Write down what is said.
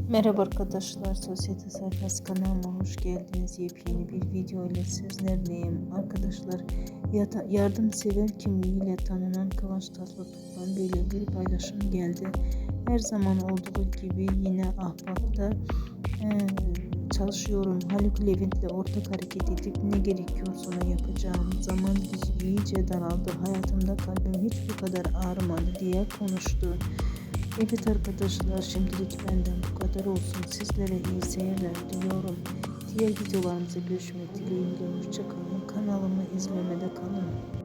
Merhaba arkadaşlar, Sosyete Sayfası kanalıma hoş geldiniz. Yepyeni bir video ile sizlerleyim. Arkadaşlar yardımsever kimliğiyle tanınan Kıvanç Tatlıtuğ'dan böyle bir paylaşım geldi. Her zaman olduğu gibi yine Ahbap'ta eee, çalışıyorum. Haluk Levent'le ortak hareket edip ne gerekiyorsa onu yapacağım. Zaman iyice daraldı. Hayatımda kalbim hiç bu kadar ağrımadı diye konuştu. Evet arkadaşlar şimdilik benden bu kadar olsun. Sizlere iyi seyirler diliyorum. Diğer videolarımıza görüşmek dileğiyle. Hoşçakalın. Kanalımı izlemede kalın.